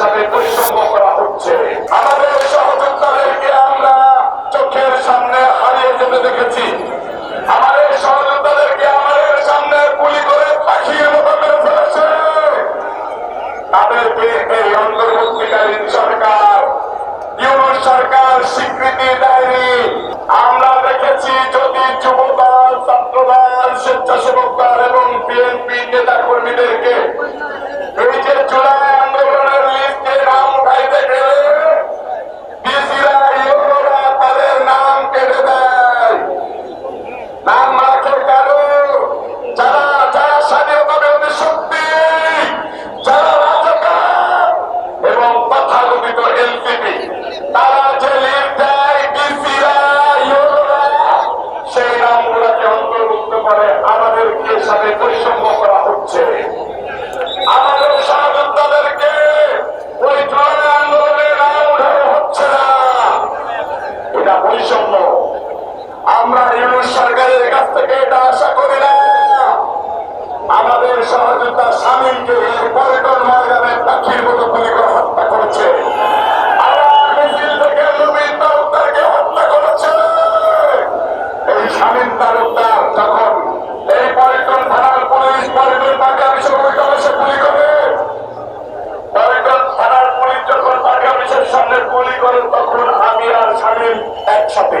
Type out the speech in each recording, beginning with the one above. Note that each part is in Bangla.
সাথে পরিশ্রম করা হচ্ছে। আমাদের সহযোদ্ধাদেরকে আমরা চোখের সামনে হারিয়ে যেতে দেখেছি। আমাদের সহযোদ্ধাদেরকে আমাদের সামনে গুলি করে পাখিয়ে মতো করে ফেলেছে। তাদেরকে অন্তর্বর্তীকালীন সরকার ইউরোপ সরকার স্বীকৃতি দেয়নি। আমরা দেখেছি যদি যুবক আমরা ইউনিট সরকারের কাছ থেকে এটা আশা করি না। আমাদের সহযোগিতা স্বামীকে পর্যটন ময়দানে পাখির মতো গুলি করে হত্যা করেছে। যখন এই করেন তখন আমি আর স্বামী একসাথে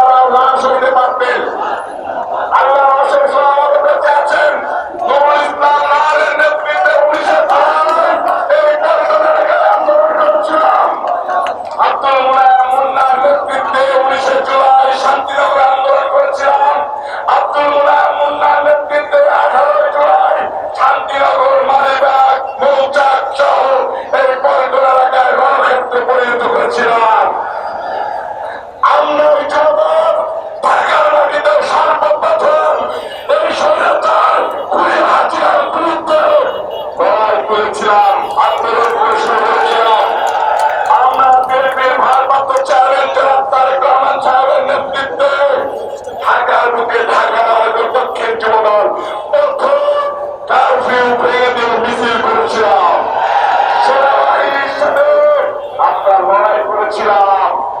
করেছিলাম।